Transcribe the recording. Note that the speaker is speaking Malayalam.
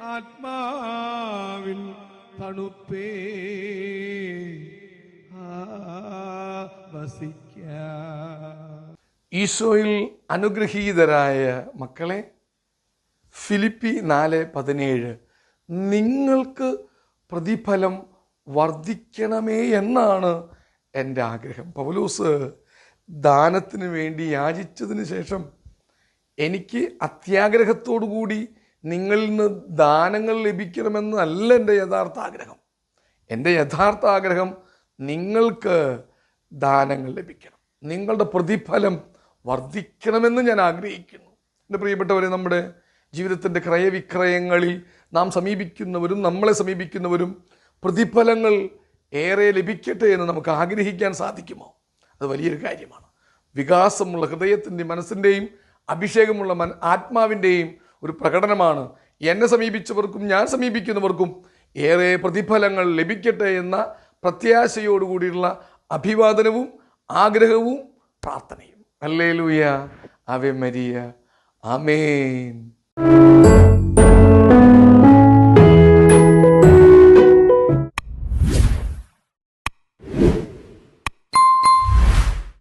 ആത്മാവിൽ തണുപ്പേ. വസിക്ക. ഈശോയിൽ അനുഗ്രഹീതരായ മക്കളെ ഫിലിപ്പി നാല് പതിനേഴ് നിങ്ങൾക്ക് പ്രതിഫലം വർദ്ധിക്കണമേ എന്നാണ് എന്റെ ആഗ്രഹം. പൗലൂസ് ദാനത്തിന് വേണ്ടി യാചിച്ചതിന് ശേഷം എനിക്ക് അത്യാഗ്രഹത്തോടു കൂടി നിങ്ങളിൽ നിന്ന് ദാനങ്ങൾ ലഭിക്കണമെന്നല്ല എന്റെ യഥാർത്ഥ ആഗ്രഹം. എന്റെ യഥാർത്ഥ ആഗ്രഹം നിങ്ങൾക്ക് ദാനങ്ങൾ ലഭിക്കണം. നിങ്ങളുടെ പ്രതിഫലം വർദ്ധിക്കണമെന്ന് ഞാൻ ആഗ്രഹിക്കുന്നു. എന്റെ പ്രിയപ്പെട്ടവരെ നമ്മുടെ ജീവിതത്തിന്റെ ക്രയവിക്രയങ്ങളിൽ നാം സമീപിക്കുന്നവരും നമ്മളെ സമീപിക്കുന്നവരും പ്രതിഫലങ്ങൾ ഏറെ ലഭിക്കട്ടെ എന്ന് നമുക്ക് ആഗ്രഹിക്കാൻ സാധിക്കുമോ? അത് വലിയൊരു കാര്യമാണ്. വികാസമുള്ള ഹൃദയത്തിന്റെയും മനസ്സിന്റെയും അഭിഷേകമുള്ള മൻ ആത്മാവിന്റെയും ഒരു പ്രകടനമാണ്. എന്നെ സമീപിച്ചവർക്കും ഞാൻ സമീപിക്കുന്നവർക്കും ഏറെ പ്രതിഫലങ്ങൾ ലഭിക്കട്ടെ എന്ന പ്രത്യാശയോടുകൂടിയുള്ള അഭിവാദനവും ആഗ്രഹവും പ്രാർത്ഥനയും. അല്ലേ ലൂയ അവെ മരിയ ആമേൻ.